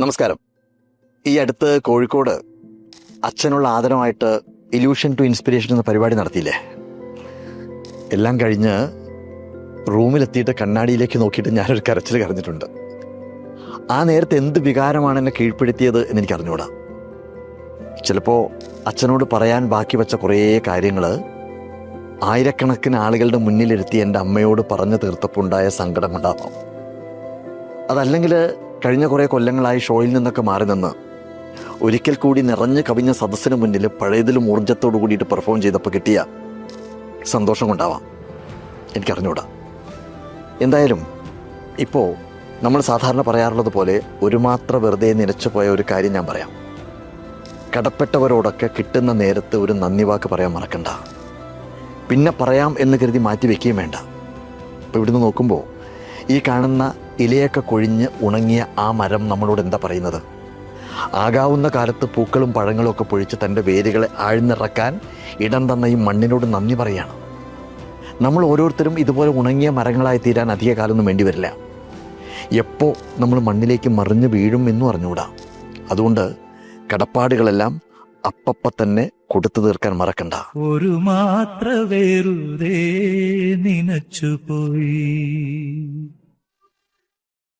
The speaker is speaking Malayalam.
നമസ്കാരം. ഈ അടുത്ത് കോഴിക്കോട് അച്ഛനുള്ള ആദരമായിട്ട് ഇല്യൂഷൻ ടു ഇൻസ്പിറേഷൻ എന്ന പരിപാടി നടത്തിയില്ലേ? എല്ലാം കഴിഞ്ഞ് റൂമിലെത്തിയിട്ട് കണ്ണാടിയിലേക്ക് നോക്കിയിട്ട് ഞാനൊരു കരച്ചിൽ കരഞ്ഞിട്ടുണ്ട്. ആ നേരത്തെ എന്ത് വികാരമാണ് എന്നെ കീഴ്പ്പെടുത്തിയത് എന്ന് എനിക്ക് അറിഞ്ഞുകൂടാ ചിലപ്പോൾ അച്ഛനോട് പറയാൻ ബാക്കി വെച്ച കുറേ കാര്യങ്ങൾ ആയിരക്കണക്കിന് ആളുകളുടെ മുന്നിലിരുത്തി എന്റെ അമ്മയോട് പറഞ്ഞു തീർത്തപ്പോൾ ഉണ്ടായ സങ്കടം കൊണ്ടാവാം. അതല്ലെങ്കിൽ കഴിഞ്ഞ കുറേ കൊല്ലങ്ങളായി ഷോയിൽ നിന്നൊക്കെ മാറി നിന്ന്. ഒരിക്കൽ കൂടി നിറഞ്ഞു കവിഞ്ഞ സദസ്സിന് മുന്നിൽ പഴയതിലും ഊർജത്തോടു കൂടിയിട്ട് പെർഫോം ചെയ്തപ്പോൾ കിട്ടിയ സന്തോഷം കൊണ്ടാവാം. എനിക്കറിഞ്ഞൂടാ. എന്തായാലും ഇപ്പോൾ നമ്മൾ സാധാരണ പറയാറുള്ളത് പോലെ ഒരു മാത്രം വെറുതെ നിലച്ചു പോയ ഒരു കാര്യം ഞാൻ പറയാം. കടപ്പെട്ടവരോടൊക്കെ കിട്ടുന്ന നേരത്ത് ഒരു നന്ദി വാക്ക് പറയാൻ മറക്കണ്ട. പിന്നെ പറയാം എന്ന് കരുതി മാറ്റി വെക്കുകയും വേണ്ട. അപ്പോൾ ഇവിടുന്ന് നോക്കുമ്പോൾ ഈ കാണുന്ന ഇലയൊക്കെ കൊഴിഞ്ഞ് ഉണങ്ങിയ ആ മരം നമ്മളോട് എന്താ പറയുന്നത്? ആകാവുന്ന കാലത്ത് പൂക്കളും പഴങ്ങളും ഒക്കെ പൊഴിച്ച് തന്റെ വേരുകളെ ആഴ്ന്നിറക്കാൻ ഇടം തന്ന ഈ മണ്ണിനോട് നന്ദി പറയാണ്. നമ്മൾ ഓരോരുത്തരും ഇതുപോലെ ഉണങ്ങിയ മരങ്ങളായി തീരാൻ അധിക കാലമൊന്നും വേണ്ടി വരില്ല. എപ്പോൾ നമ്മൾ മണ്ണിലേക്ക് മറിഞ്ഞു വീഴും എന്നും അറിഞ്ഞുകൂടാ. അതുകൊണ്ട് കടപ്പാടുകളെല്ലാം അപ്പപ്പ തന്നെ കൊടുത്തു തീർക്കാൻ മറക്കണ്ട. ഒരു മാത്ര വെറുതെ നനച്ചുപോയി